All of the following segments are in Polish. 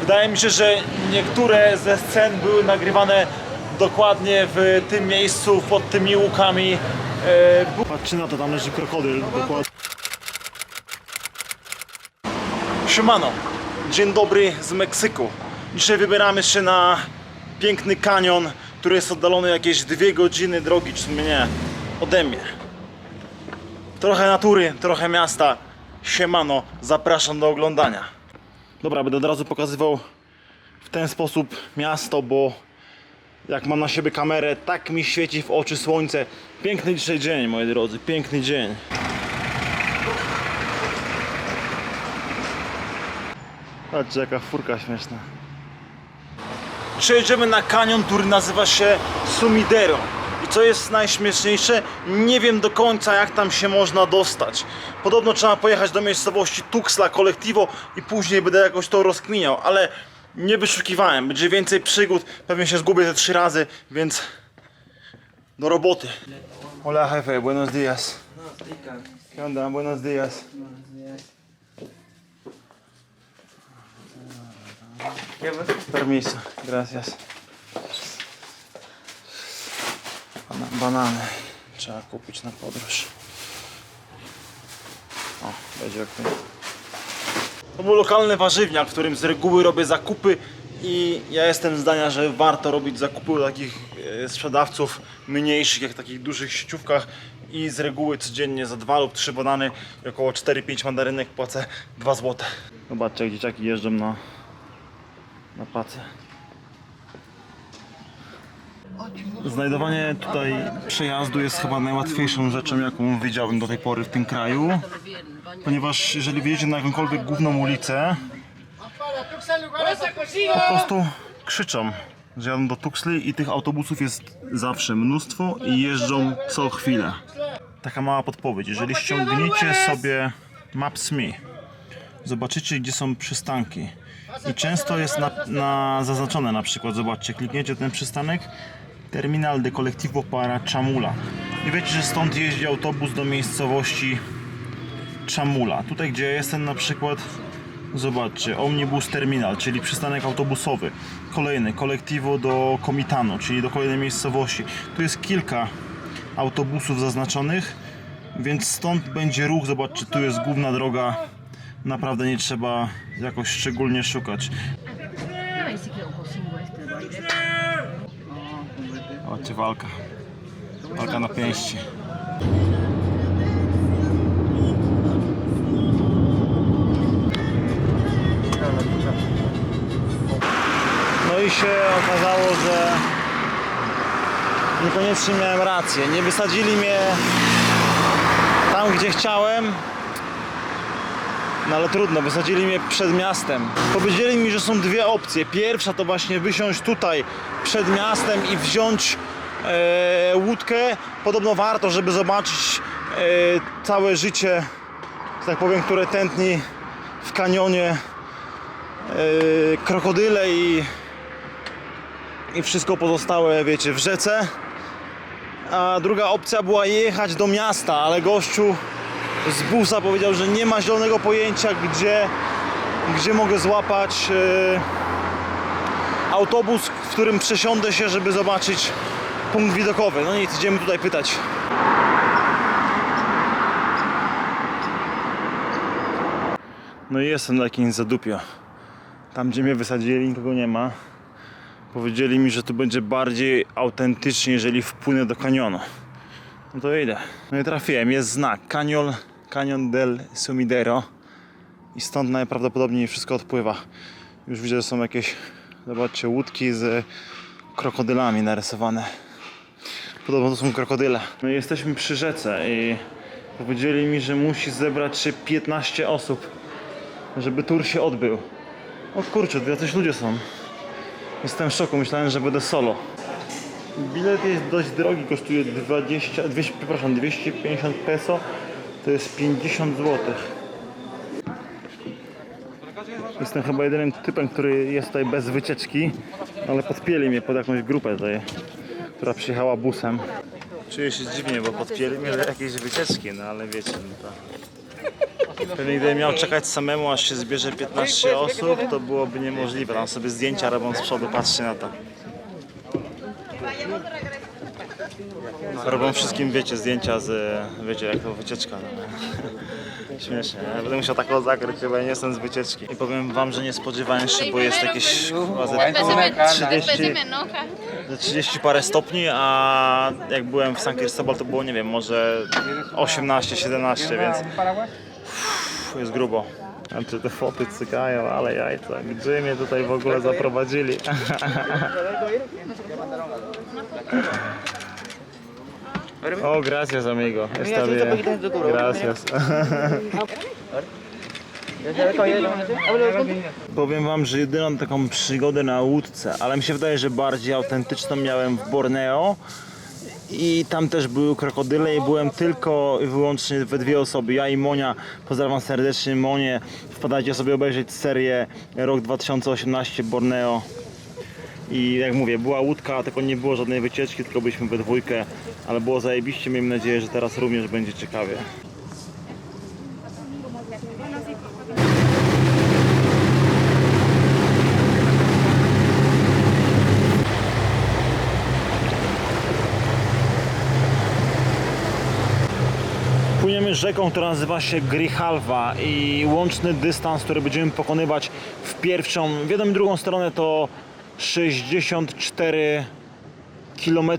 Wydaje mi się, że niektóre ze scen były nagrywane dokładnie w tym miejscu, pod tymi łukami. E, Patrzcie na to, tam leży krokodyl. Dokładnie. Siemano, dzień dobry z Meksyku. Dzisiaj wybieramy się na piękny kanion, który jest oddalony jakieś dwie godziny drogi, czy w sumie nie, ode mnie. Trochę natury, trochę miasta. Siemano, zapraszam do oglądania. Dobra, będę od razu pokazywał w ten sposób miasto, bo jak mam na siebie kamerę, tak mi świeci w oczy słońce. Piękny dzisiaj dzień, moi drodzy, piękny dzień. Patrzcie, jaka furka śmieszna. Przejedziemy na kanion, który nazywa się Sumidero. Co jest najśmieszniejsze, nie wiem do końca jak tam się można dostać. Podobno trzeba pojechać do miejscowości Tuxla Colectivo i później będę jakoś to rozkminiał, ale nie wyszukiwałem. Będzie więcej przygód, pewnie się zgubię te trzy razy, więc do roboty. Hola jefe, buenos días. ¿Qué onda? Buenos días. Permiso, gracias. Bana- Banany trzeba kupić na podróż. O, będzie okej. To był lokalny warzywniak, w którym z reguły robię zakupy i ja jestem zdania, że warto robić zakupy u takich e, sprzedawców mniejszych, jak takich dużych sieciówkach i z reguły codziennie za dwa lub trzy banany i około 4-5 mandarynek płacę 2 zł. Zobaczcie, jak dzieciaki jeżdżą na, na pacę. Znajdowanie tutaj przejazdu jest chyba najłatwiejszą rzeczą, jaką widziałem do tej pory w tym kraju. Ponieważ jeżeli wyjedzie na jakąkolwiek główną ulicę, po prostu krzyczą, że jadą do Tuxli i tych autobusów jest zawsze mnóstwo i jeżdżą co chwilę. Taka mała podpowiedź, jeżeli ściągniecie sobie Maps.me, zobaczycie gdzie są przystanki i często jest na, na, zaznaczone na przykład, zobaczcie, klikniecie ten przystanek Terminal de Colectivo para Chamula i wiecie, że stąd jeździ autobus do miejscowości Chamula. Tutaj gdzie ja jestem na przykład zobaczcie, Omnibus Terminal, czyli przystanek autobusowy. Kolejny, Colectivo do Comitano, czyli do kolejnej miejscowości. Tu jest kilka autobusów zaznaczonych, więc stąd będzie ruch. Zobaczcie, tu jest główna droga. Naprawdę nie trzeba jakoś szczególnie szukać. Ahí sí que ojo cinco este de baile. Zobaczcie, walka. Walka na pięści. No i się okazało, że niekoniecznie miałem rację. Nie wysadzili mnie tam, gdzie chciałem. No ale trudno, wysadzili mnie przed miastem. Powiedzieli mi, że są dwie opcje. Pierwsza to właśnie wysiąść tutaj przed miastem i wziąć łódkę. Podobno warto, żeby zobaczyć e, całe życie, tak powiem, które tętni w kanionie e, krokodyle i, i wszystko pozostałe, wiecie, w rzece. A druga opcja była jechać do miasta, ale gościu z busa powiedział, że nie ma zielonego pojęcia, gdzie, gdzie mogę złapać e, autobus, w którym przesiądę się, żeby zobaczyć punkt widokowy. No nic, idziemy tutaj pytać. No i jestem na jakimś zadupio. Tam, gdzie mnie wysadzili, nikogo nie ma. Powiedzieli mi, że tu będzie bardziej autentycznie, jeżeli wpłynę do kanionu. No to idę. No i trafiłem, jest znak. Canyon del Sumidero. I stąd najprawdopodobniej wszystko odpływa. Już widzę, że są jakieś, zobaczcie, łódki z krokodylami narysowane. Podobno to są krokodyle. My jesteśmy przy rzece i powiedzieli mi, że musi zebrać się 15 osób, żeby tur się odbył. O kurczę, to jacyś ludzie są. Jestem w szoku, myślałem, że będę solo. Bilet jest dość drogi, kosztuje 20, 200, przepraszam, 250 peso, to jest 50 zł. Jestem chyba jedynym typem, który jest tutaj bez wycieczki, ale podpięli mnie pod jakąś grupę tutaj, która przyjechała busem. Czuję się dziwnie, bo do jakiejś wycieczki, no ale wiecie, no to Pewnie gdybym miał czekać samemu, aż się zbierze 15 osób, to byłoby niemożliwe. Tam sobie zdjęcia robią z przodu, patrzcie na to. Robią wszystkim, wiecie, zdjęcia z, wiecie, jak to wycieczka. No. Śmiesznie, nie? Będę musiał taką zakryć, chyba ja nie jestem z wycieczki. I powiem wam, że nie spodziewałem się, bo jest jakieś chyba ze Después se me, 30, después se me enoja. ze 30 parę stopni, a jak byłem w San Cristobal to było, nie wiem, może 18, 17, więc Uff, jest grubo. Znaczy te foty cykają, ale jajca, gdzie mnie tutaj w ogóle zaprowadzili? O, gracias amigo. Está bien. Gracias. Powiem wam, że jedyną taką przygodę na łódce, ale mi się wydaje, że bardziej autentyczną miałem w Borneo. I tam też były krokodyle i byłem tylko i wyłącznie we dwie osoby. Ja i Monia, pozdrawiam serdecznie Monię. Wpadajcie sobie obejrzeć serię rok 2018 Borneo. I jak mówię, była łódka, tylko nie było żadnej wycieczki, tylko byliśmy we dwójkę, ale było zajebiście. Miejmy nadzieję, że teraz również będzie ciekawie. Płyniemy rzeką, która nazywa się Grijalva i łączny dystans, który będziemy pokonywać w pierwszą, w jedną i drugą stronę to 64 km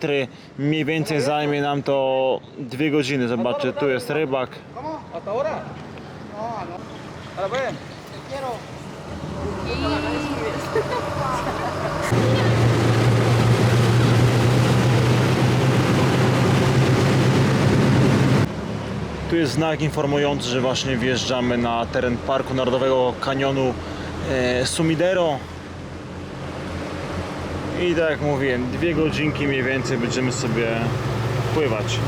mniej więcej zajmie nam to dwie godziny. Zobaczcie, tu jest rybak. Tu jest znak informujący, że właśnie wjeżdżamy na teren Parku Narodowego Kanionu e, Sumidero. I tak jak mówiłem, dwie godzinki mniej więcej będziemy sobie pływać.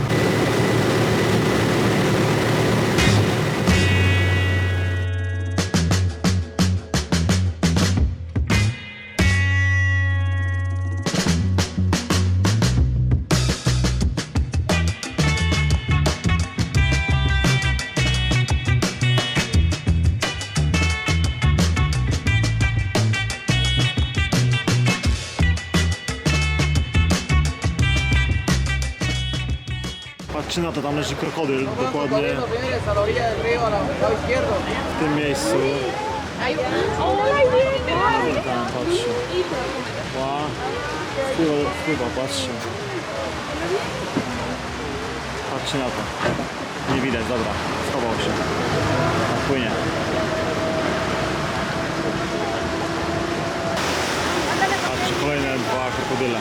Patrzcie na to, tam leży krokodyl, dokładnie w tym miejscu. Tam, patrzcie. Ła. Wpływa, wpływa, patrzcie. Patrzcie na to. Nie widać, dobra. Schował się. Płynie. Patrzcie, kolejne dwa krokodyle.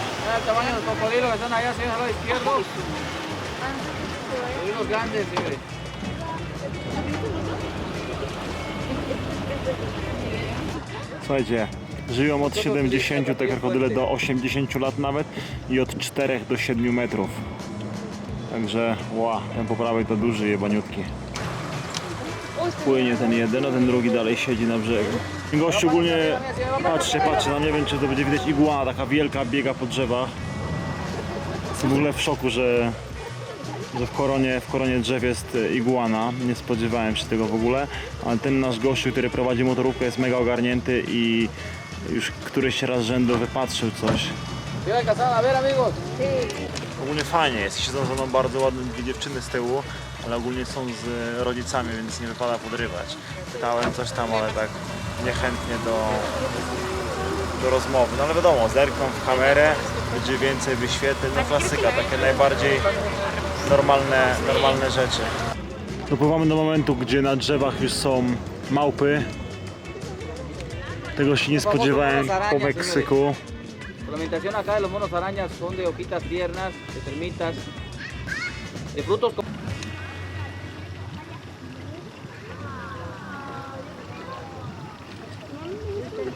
Mira el tamaño de los cocodrilos que están allá, señores, al lado izquierdo. Cocodrilos grandes, señores. Słuchajcie, żyją od 70 te krokodyle do 80 lat nawet i od 4 do 7 metrów. Także ła, ten po prawej to duży jebaniutki. Płynie ten jeden, a ten drugi dalej siedzi na brzegu. Gościu ogólnie, patrzcie, patrzcie, no nie wiem czy to będzie widać iguana, taka wielka biega po drzewach. Jestem w ogóle w szoku, że, że w, koronie, w koronie drzew jest e, iguana. Nie spodziewałem się tego w ogóle, ale ten nasz gościu, który prowadzi motorówkę jest mega ogarnięty i już któryś raz rzędu wypatrzył coś. Ogólnie fajnie jest, siedzą za mną bardzo ładne dwie dziewczyny z tyłu, ale ogólnie są z rodzicami, więc nie wypada podrywać. Pytałem coś tam, ale tak niechętnie do, do rozmowy. No ale wiadomo, zerkną w kamerę, będzie więcej wyświetleń, no klasyka, takie najbardziej normalne, normalne rzeczy. Dopływamy do momentu, gdzie na drzewach już są małpy. Tego się nie spodziewałem po Meksyku. La alimentación acá de los monos arañas son de hojitas tiernas, de termitas, de frutos. co-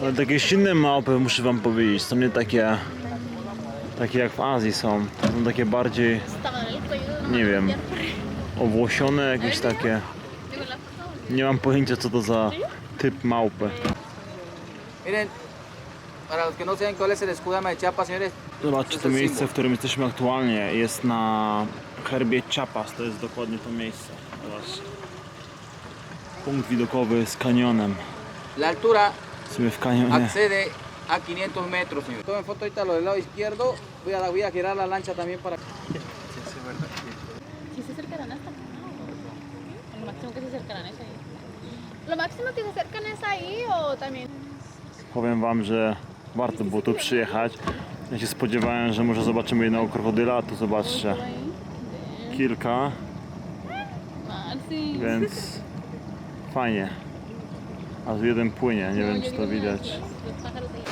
Ale takie inne małpy muszę wam powiedzieć, są nie takie takie jak w Azji są. Są takie bardziej, nie wiem, owłosione, jakieś takie. Nie mam pojęcia co to za typ małpy. No Zobaczcie to miejsce, w którym jesteśmy aktualnie. Jest na herbie Chiapas, to jest dokładnie to miejsce. Zobaczcie. Punkt widokowy z kanionem. La altura w kanionie. accede a 500 metros, señor. Tomen foto ahorita lo del lado izquierdo. Voy a, voy a girar la lancha también para... Si se acercarán hasta acá, ¿no? Lo máximo que se acercarán es ahí. Lo máximo que se acercan es ahí o también. Powiem wam, że warto było tu przyjechać. Ja się spodziewałem, że może zobaczymy jednego krokodyla, a tu zobaczcie kilka, więc fajnie. A jeden płynie, nie wiem czy to widać.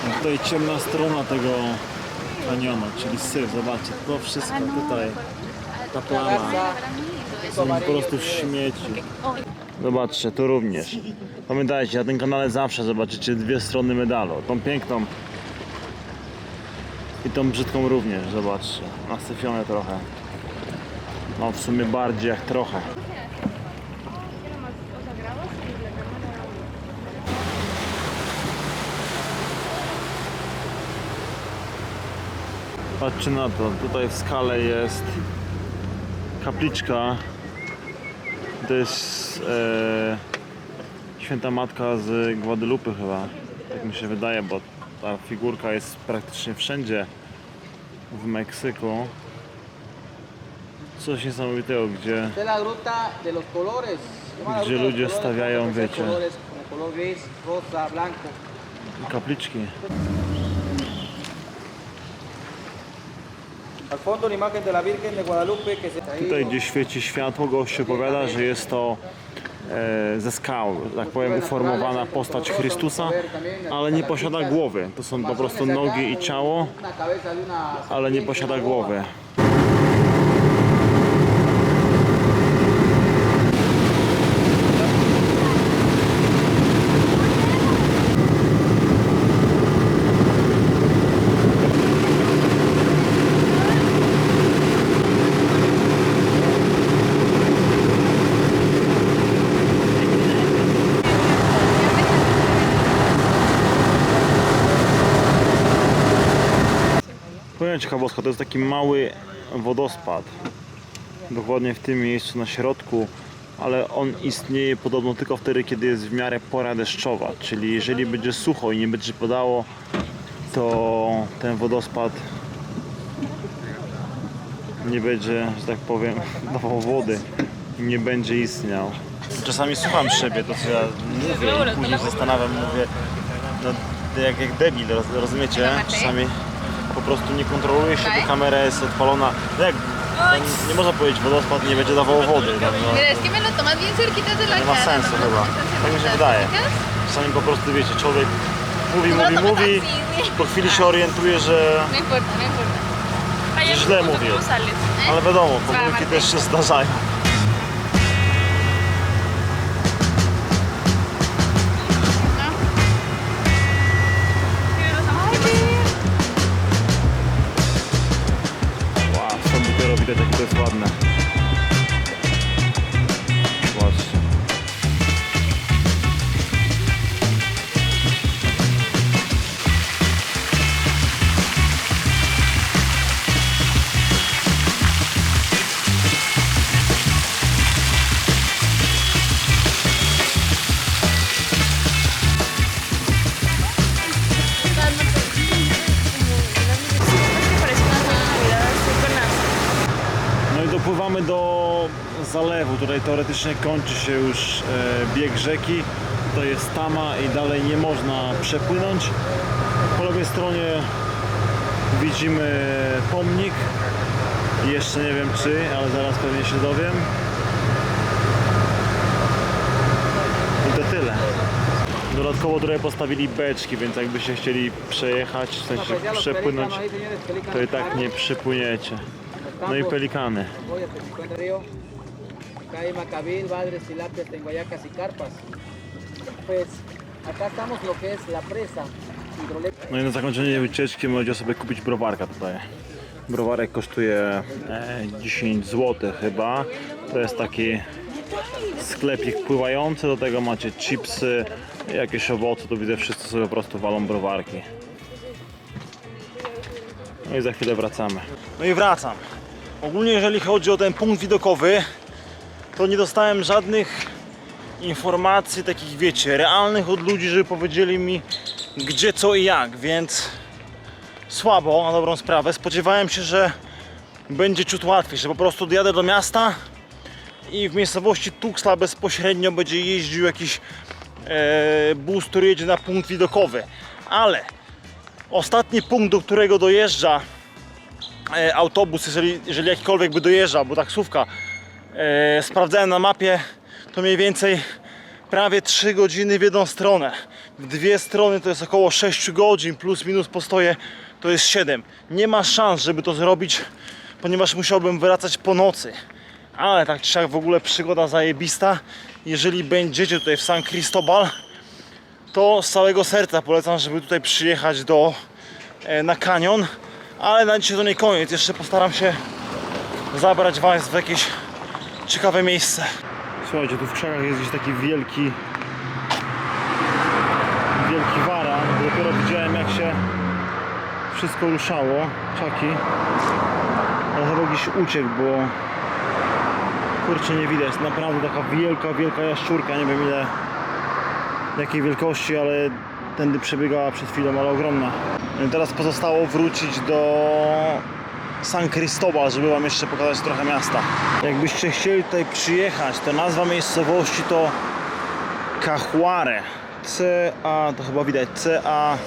No Tutaj ciemna strona tego kanionu, czyli syf, zobaczcie, to wszystko tutaj, ta plama, są po prostu śmieci. Zobaczcie, tu również. Pamiętajcie, na tym kanale zawsze zobaczycie dwie strony medalu. Tą piękną i tą brzydką również, zobaczcie. Nasyfione trochę. No w sumie bardziej jak trochę. Patrzcie na to, tutaj w skale jest kapliczka. To jest e, święta matka z Guadalupe chyba. Tak mi się wydaje, bo ta figurka jest praktycznie wszędzie w Meksyku. Coś niesamowitego, gdzie Esta es la gruta de Tutaj gdzie świeci światło, gość opowiada, że jest to e, ze skał, tak powiem, uformowana postać Chrystusa, ale nie posiada głowy. To są po prostu nogi i ciało, ale nie posiada głowy. Powiem ciekawostka, to jest taki mały wodospad. Dokładnie w tym miejscu na środku, ale on istnieje podobno tylko wtedy, kiedy jest w miarę pora deszczowa. Czyli jeżeli będzie sucho i nie będzie padało, to ten wodospad nie będzie, że tak powiem, dawał wody i nie będzie istniał. Czasami słucham siebie to, co ja mówię i później zastanawiam, mówię, no jak, jak debil, roz, rozumiecie? Czasami po prostu nie kontroluje się, bo kamera jest odpalona. No jak, nie można powiedzieć, wodospad nie będzie dawał wody. No, no, Mira, es que me lo tomas bien cerquita de la nie ma cara. sensu chyba. Tak mi się wydaje. Czasami po prostu wiecie, człowiek mówi, mówi, mówi, po chwili się orientuje, że No importa, no importa. że źle mówił. Ale wiadomo, pomyłki też się zdarzają. Dopiero widać teoretycznie kończy się już e, bieg rzeki. To jest tama i dalej nie można przepłynąć. Po lewej stronie widzimy pomnik. Jeszcze nie wiem czy, ale zaraz pewnie się dowiem. I to tyle. Dodatkowo tutaj postawili beczki, więc jakbyście chcieli przejechać, w sensie przepłynąć, to i tak nie przypłyniecie. No i pelikany. Hay macabil, badres, tilapias, tenguayacas y carpas. Pues acá estamos lo que es la presa. No i na zakończenie wycieczki możecie sobie kupić browarka tutaj. Browarek kosztuje e, 10 zł chyba. To jest taki sklepik pływający, do tego macie chipsy, jakieś owoce, tu widzę wszyscy sobie po prostu walą browarki. No i za chwilę wracamy. No i wracam. Ogólnie jeżeli chodzi o ten punkt widokowy, to nie dostałem żadnych informacji takich, wiecie, realnych od ludzi, żeby powiedzieli mi gdzie, co i jak, więc słabo na dobrą sprawę. Spodziewałem się, że będzie ciut łatwiej, że po prostu dojadę do miasta i w miejscowości Tuxla bezpośrednio będzie jeździł jakiś e, bus, który jedzie na punkt widokowy. Ale ostatni punkt, do którego dojeżdża e, autobus, jeżeli, jeżeli jakikolwiek by dojeżdżał, bo taksówka, e, sprawdzałem na mapie, to mniej więcej prawie 3 godziny w jedną stronę. W dwie strony to jest około 6 godzin, plus minus postoje to jest 7. Nie ma szans, żeby to zrobić, ponieważ musiałbym wracać po nocy. Ale tak czy siak w ogóle przygoda zajebista. Jeżeli będziecie tutaj w San Cristobal, to z całego serca polecam, żeby tutaj przyjechać do, e, na kanion. Ale na dzisiaj to nie koniec. Jeszcze postaram się zabrać Was w jakieś ciekawe miejsce. Słuchajcie, tu w krzakach jest gdzieś taki wielki wielki waran. Dopiero widziałem jak się wszystko ruszało. Czaki. Ale chyba gdzieś uciekł, bo kurczę nie widać. Naprawdę taka wielka, wielka jaszczurka. Nie wiem ile jakiej wielkości, ale tędy przebiegała przed chwilą, ale ogromna. No Teraz pozostało wrócić do San Cristobal, żeby Wam jeszcze pokazać trochę miasta. Jakbyście chcieli tutaj przyjechać, to nazwa miejscowości to Cajuare. C-A, to chyba widać, C-A-H-U-A-R-E.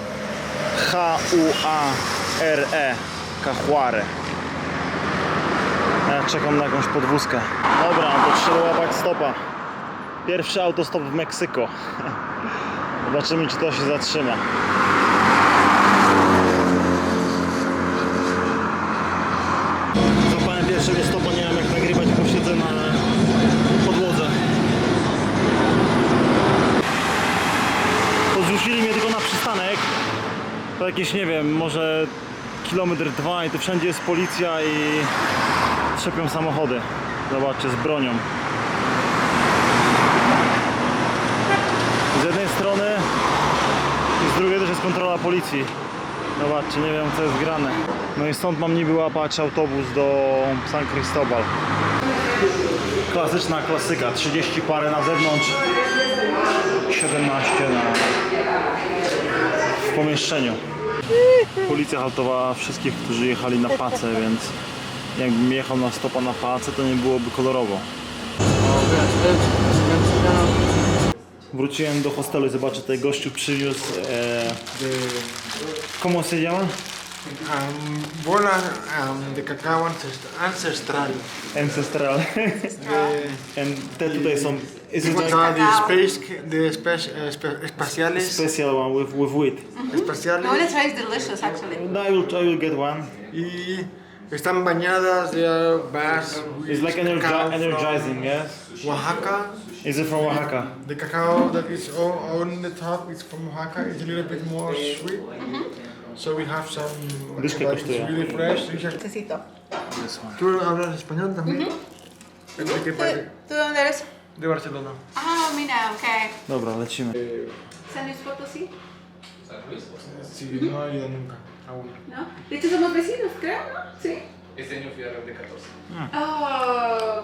Cajuare. Ja czekam na jakąś podwózkę. Dobra, to trzeba łapać stopa. Pierwszy autostop w Meksyko. Zobaczymy, czy to się zatrzyma. Złapałem pierwszego stopa, nie wiem jak nagrywać, bo siedzę na podłodze. Podrzucili mnie tylko na przystanek. To jakieś, nie wiem, może kilometr dwa i tu wszędzie jest policja i trzepią samochody. Zobaczcie, z bronią. Z jednej strony i z drugiej też jest kontrola policji. Zobaczcie, nie wiem co jest grane. No i stąd mam niby łapać autobus do San Cristobal. Klasyczna klasyka, 30 parę na zewnątrz, 17 na w pomieszczeniu. Policja haltowała wszystkich, którzy jechali na pacę, więc jakbym jechał na stopa na pacę, to nie byłoby kolorowo. Wróciłem do hostelu i zobaczę, tutaj gościu przywiózł e, ¿Cómo se llama? Um, bola um, de cacao ancest- ancestral. Ancestral. And te tutaj są... Is it like de space, de espe- espaciales, special one with, with wheat? The espaciales one I tried is delicious, actually. I will, I will get one. y están bañadas de bars. It's like energi energizing, yes? Oaxaca. Is it from Oaxaca? The cacao that is on, on the top is from Oaxaca. It's a little bit more sweet. So we have some. But it's kosztuje. really fresh. Necesito. ¿Tú hablas español también? ¿De qué parte? ¿Tú dónde eres? De Barcelona. Ah, mira, ok. Dobra, lecimy. San Luis Potosí, Sí, no he ido nunca. Aún. ¿no? De hecho, somos vecinos, creo, ¿no? Sí. Este año fui a de 14. Oh,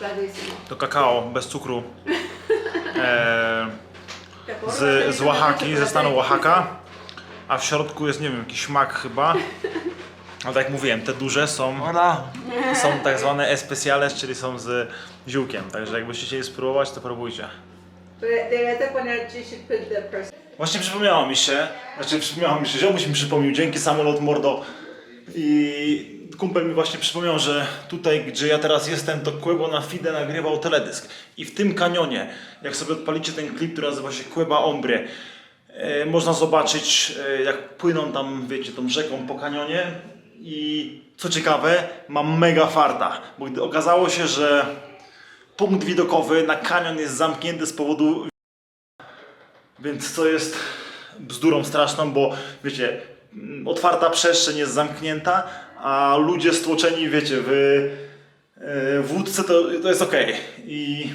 padrísimo. To kakao, bez cukru. E, z, z Oaxaki, ze stanu Oaxaca. A w środku jest, nie wiem, jakiś mak chyba. Ale tak jak mówiłem, te duże są, są tak zwane especiales, czyli są z ziółkiem. Także jakbyście chcieli spróbować, to próbujcie. Deberías de poner, you should put the person. Właśnie przypomniało mi się, znaczy przypomniało mi się, ziomuś mi przypomniał, dzięki samolot Mordo. I kumpel mi właśnie przypomniał, że tutaj, gdzie ja teraz jestem, to Quebo na Fide nagrywał teledysk. I w tym kanionie, jak sobie odpalicie ten klip, który nazywa się Queba Ombre, e, można zobaczyć, e, jak płyną tam, wiecie, tą rzeką po kanionie. I co ciekawe, mam mega farta, bo gdy okazało się, że punkt widokowy na kanion jest zamknięty z powodu więc to jest bzdurą straszną, bo wiecie, mm, otwarta przestrzeń jest zamknięta, a ludzie stłoczeni, wiecie, w, e, w łódce to, to jest ok. I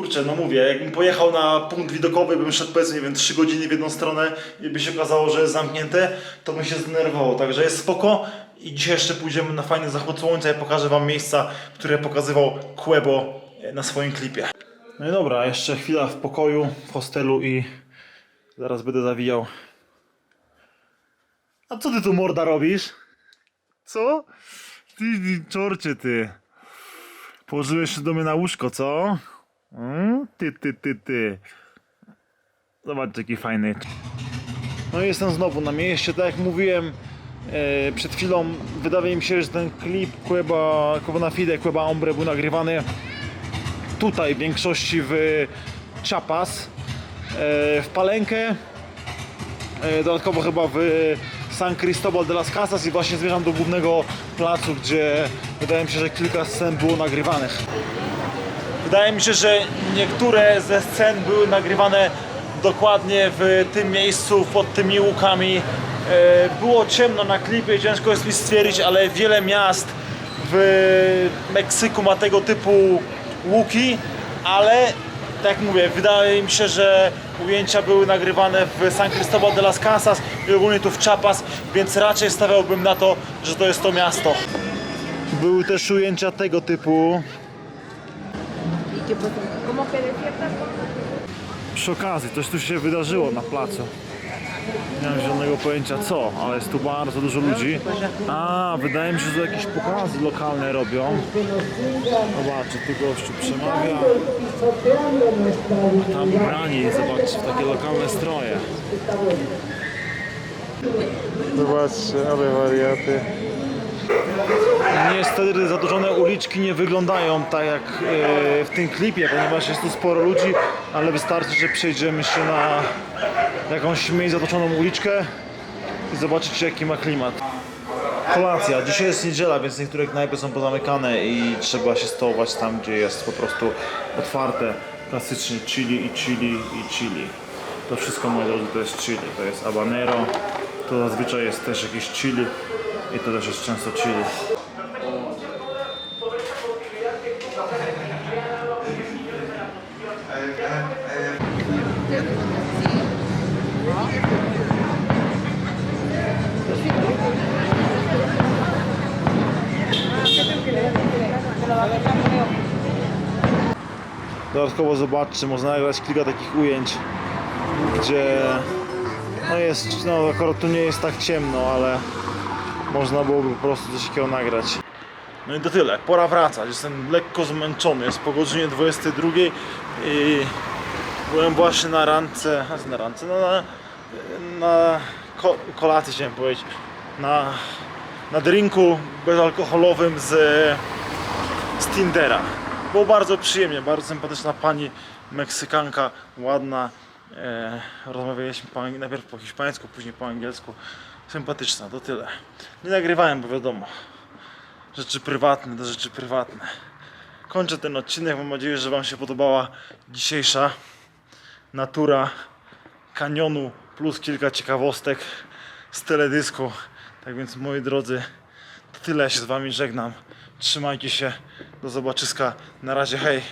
kurczę, no mówię, jakbym pojechał na punkt widokowy, bym szedł powiedzmy, nie wiem, 3 godziny w jedną stronę i by się okazało, że jest zamknięte, to bym się zdenerwował. Także jest spoko i dzisiaj jeszcze pójdziemy na fajny zachód słońca i pokażę Wam miejsca, które pokazywał Quebo na swoim klipie. No i dobra, jeszcze chwila w pokoju, w hostelu i zaraz będę zawijał. A co ty tu morda robisz? Co? Ty, ty czorcie ty. Położyłeś się do mnie na łóżko, co? Mm? Ty, ty, ty, ty. Zobaczcie jaki fajny. No i jestem znowu na mieście, tak jak mówiłem e, przed chwilą, wydaje mi się, że ten klip Cueba, Cuba Fide, Cueba Ombre był nagrywany tutaj w większości w Chiapas, e, w Palenkę, e, dodatkowo chyba w San Cristobal de las Casas i właśnie zmierzam do głównego placu, gdzie wydaje mi się, że kilka scen było nagrywanych. Wydaje mi się, że niektóre ze scen były nagrywane dokładnie w tym miejscu, pod tymi łukami. E, Było ciemno na klipie, ciężko jest mi stwierdzić, ale wiele miast w Meksyku ma tego typu łuki, ale tak mówię, wydaje mi się, że ujęcia były nagrywane w San Cristobal de las Casas i ogólnie tu w Chiapas, więc raczej stawiałbym na to, że to jest to miasto. Były też ujęcia tego typu. Przy okazji, coś tu się wydarzyło na placu. Nie mam zielonego pojęcia co, ale jest tu bardzo dużo ludzi. A, wydaje mi się, że jakieś pokazy lokalne robią. Zobaczcie, tu gościu przemawia. A tam ubrani, zobaczcie, w takie lokalne stroje. Zobaczcie, ale wariaty. Niestety zadłużone uliczki nie wyglądają tak jak e, w tym klipie, ponieważ jest tu sporo ludzi, ale wystarczy, że przejdziemy się na jakąś mniej zatoczoną uliczkę i zobaczycie jaki ma klimat. Kolacja. Dzisiaj jest niedziela, więc niektóre knajpy są pozamykane i trzeba się stołować tam, gdzie jest po prostu otwarte. Klasycznie chili i chili i chili. To wszystko, moi drodzy, to jest chili. To jest habanero, to zazwyczaj jest też jakieś chili i to też jest często chili. Dodatkowo zobaczcie, można nagrać kilka takich ujęć, gdzie no jest, no akurat tu nie jest tak ciemno, ale można byłoby po prostu coś takiego nagrać. No i to tyle, pora wracać, jestem lekko zmęczony, jest po godzinie 22 i byłem właśnie na randce, co na randce, no na, na ko, kolacji chciałem powiedzieć, na, na drinku bezalkoholowym z, z Tindera. Było bardzo przyjemnie, bardzo sympatyczna pani Meksykanka, ładna. E, rozmawialiśmy po, najpierw po hiszpańsku, później po angielsku. Sympatyczna, to tyle. Nie nagrywałem, bo wiadomo, rzeczy prywatne to rzeczy prywatne. Kończę ten odcinek, mam nadzieję, że Wam się podobała dzisiejsza natura kanionu plus kilka ciekawostek z teledysku. Tak więc moi drodzy, to tyle, ja się z Wami żegnam. Trzymajcie się, do zobaczyska, na razie, hej!